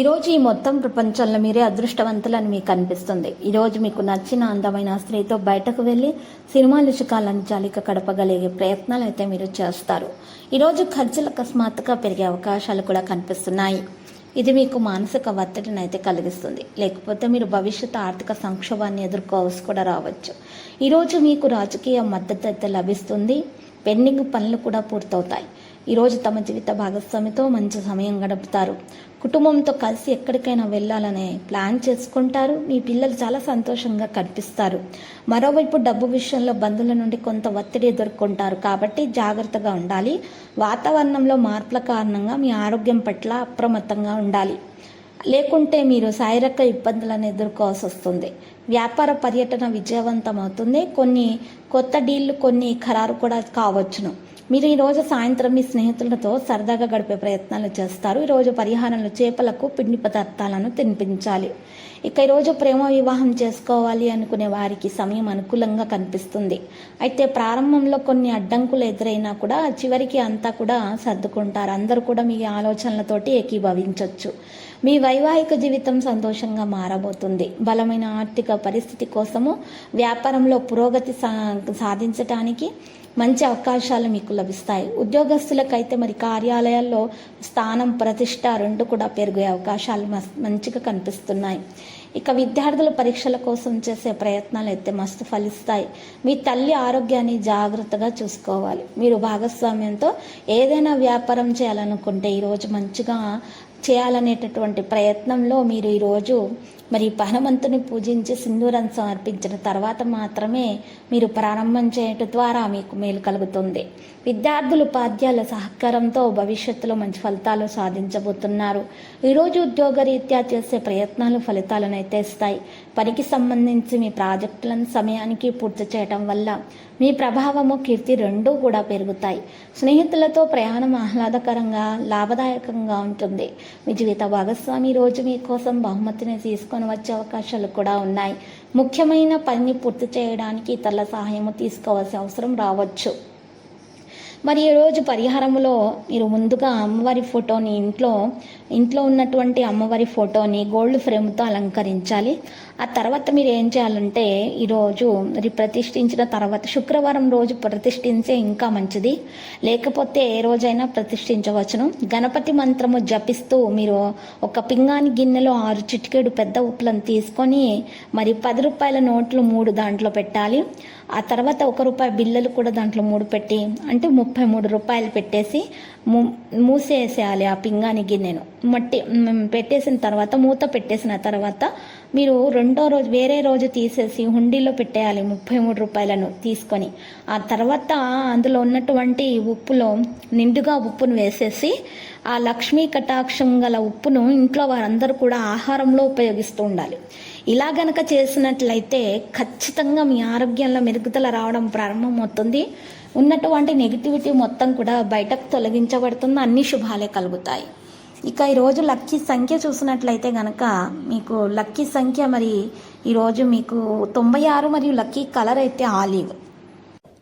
ఈరోజు ఈ మొత్తం ప్రపంచంలో మీరే అదృష్టవంతులని మీకు అనిపిస్తుంది. ఈరోజు మీకు నచ్చిన అందమైన స్త్రీతో బయటకు వెళ్ళి సినిమాలు చికాలను జాలిక కడపగలిగే ప్రయత్నాలు అయితే మీరు చేస్తారు. ఈరోజు ఖర్చులు అకస్మాత్తుగా పెరిగే అవకాశాలు కూడా కనిపిస్తున్నాయి. ఇది మీకు మానసిక ఒత్తిడిని అయితే కలిగిస్తుంది. లేకపోతే మీరు భవిష్యత్ ఆర్థిక సంక్షోభాన్ని ఎదుర్కోవాల్సి కూడా రావచ్చు. ఈరోజు మీకు రాజకీయ మద్దతు అయితే లభిస్తుంది. పెండింగ్ పనులు కూడా పూర్తవుతాయి. ఈరోజు తమ జీవిత భాగస్వామితో మంచి సమయం గడుపుతారు. కుటుంబంతో కలిసి ఎక్కడికైనా వెళ్ళాలనే ప్లాన్ చేసుకుంటారు. మీ పిల్లలు చాలా సంతోషంగా కనిపిస్తారు. మరోవైపు డబ్బు విషయంలో బంధువుల నుండి కొంత ఒత్తిడి ఎదుర్కొంటారు. కాబట్టి జాగ్రత్తగా ఉండాలి. వాతావరణంలో మార్పుల కారణంగా మీ ఆరోగ్యం పట్ల అప్రమత్తంగా ఉండాలి. లేకుంటే మీరు శారీరక ఇబ్బందులను ఎదుర్కోవాల్సి వస్తుంది. వ్యాపార పర్యటన విజయవంతం అవుతుంది కొన్ని కొత్త డీళ్ళు కొన్ని ఖరారు కూడా కావచ్చును. మీరు ఈరోజు సాయంత్రం మీ స్నేహితులతో సరదాగా గడిపే ప్రయత్నాలు చేస్తారు. ఈరోజు పరిహారంలో చేపలకు పిండి పదార్థాలను తినిపించాలి. ఇక ఈరోజు ప్రేమ వివాహం చేసుకోవాలి అనుకునే వారికి సమయం అనుకూలంగా కనిపిస్తుంది. అయితే ప్రారంభంలో కొన్ని అడ్డంకులు ఎదురైనా కూడా చివరికి అంతా కూడా సర్దుకుంటారు. అందరూ కూడా మీ ఆలోచనలతోటి ఏకీభవించవచ్చు మీ వైవాహిక జీవితం సంతోషంగా మారబోతుంది. బలమైన ఆర్థిక పరిస్థితి కోసము వ్యాపారంలో పురోగతి సా సాధించటానికి మంచి అవకాశాలు మీకు లభిస్తాయి. ఉద్యోగస్తులకైతే మరి కార్యాలయాల్లో స్థానం ప్రతిష్ట రెండు కూడా పెరిగే అవకాశాలు మంచిగా కనిపిస్తున్నాయి. ఇక విద్యార్థుల పరీక్షల కోసం చేసే ప్రయత్నాలు అయితే మస్తు ఫలిస్తాయి. మీ తల్లి ఆరోగ్యాన్ని జాగ్రత్తగా చూసుకోవాలి. మీరు భాగస్వామ్యంతో ఏదైనా వ్యాపారం చేయాలనుకుంటే ఈరోజు మంచిగా చేయాలనేటటువంటి ప్రయత్నంలో మీరు ఈరోజు మరి హనుమంతుని పూజించి సింధూరం సమర్పించిన తర్వాత మాత్రమే మీరు ప్రారంభం చేయటం ద్వారా మీకు మేలు కలుగుతుంది. విద్యార్థులు ఉపాధ్యాయుల సహకారంతో భవిష్యత్తులో మంచి ఫలితాలు సాధించబోతున్నారు. ఈరోజు ఉద్యోగరీత్యా చేసే ప్రయత్నాలు ఫలితాలను అయితే ఇస్తాయి. పనికి సంబంధించి మీ ప్రాజెక్టులను సమయానికి పూర్తి చేయటం వల్ల మీ ప్రభావము కీర్తి రెండూ కూడా పెరుగుతాయి. స్నేహితులతో ప్రయాణం ఆహ్లాదకరంగా లాభదాయకంగా ఉంటుంది. మీ జీవిత భాగస్వామి రోజు మీకోసం బహుమతిని తీసుకొని వచ్చే అవకాశాలు కూడా ఉన్నాయి. ముఖ్యమైన పనిని పూర్తి చేయడానికి ఇతరుల సహాయము తీసుకోవాల్సిన అవసరం రావచ్చు. మరి ఈరోజు పరిహారంలో మీరు ముందుగా అమ్మవారి ఫోటోని ఇంట్లో ఇంట్లో ఉన్నటువంటి అమ్మవారి ఫోటోని గోల్డ్ ఫ్రేమ్తో అలంకరించాలి. ఆ తర్వాత మీరు ఏం చేయాలంటే ఈరోజు మరి ప్రతిష్ఠించిన తర్వాత శుక్రవారం రోజు ప్రతిష్ఠించే ఇంకా మంచిది. లేకపోతే ఏ రోజైనా ప్రతిష్ఠించవచ్చును. గణపతి మంత్రము జపిస్తూ మీరు ఒక పింగాని గిన్నెలో ఆరు చిటికెడు పెద్ద ఉప్పులను తీసుకొని మరి పది రూపాయల నోట్లు మూడు దాంట్లో పెట్టాలి. ఆ తర్వాత ఒక రూపాయి బిల్లలు కూడా దాంట్లో మూడు పెట్టి అంటే ముప్పై ముప్పై మూడు రూపాయలు పెట్టేసి మూ మూసేసేయాలి ఆ పింగాని గిన్నెను. మట్టి పెట్టేసిన తర్వాత మూత పెట్టేసిన తర్వాత మీరు రెండో రోజు వేరే రోజు తీసేసి హుండీలో పెట్టేయాలి ముప్పై మూడు రూపాయలను తీసుకొని. ఆ తర్వాత అందులో ఉన్నటువంటి ఉప్పులో నిండుగా ఉప్పును వేసేసి ఆ లక్ష్మీ కటాక్షం గల ఉప్పును ఇంట్లో వారందరూ కూడా ఆహారంలో ఉపయోగిస్తూ ఉండాలి. ఇలా గనక చేసినట్లయితే ఖచ్చితంగా మీ ఆరోగ్యంలో మెరుగుదల రావడం ప్రారంభమవుతుంది. ఉన్నటువంటి నెగిటివిటీ మొత్తం కూడా బయటకు తొలగించబడుతుంది. అన్ని శుభాలే కలుగుతాయి. ఇక ఈరోజు లక్కీ సంఖ్య చూసినట్లయితే గనక మీకు లక్కీ సంఖ్య మరి ఈరోజు మీకు తొంభై ఆరు మరియు లక్కీ కలర్ అయితే ఆలివ్.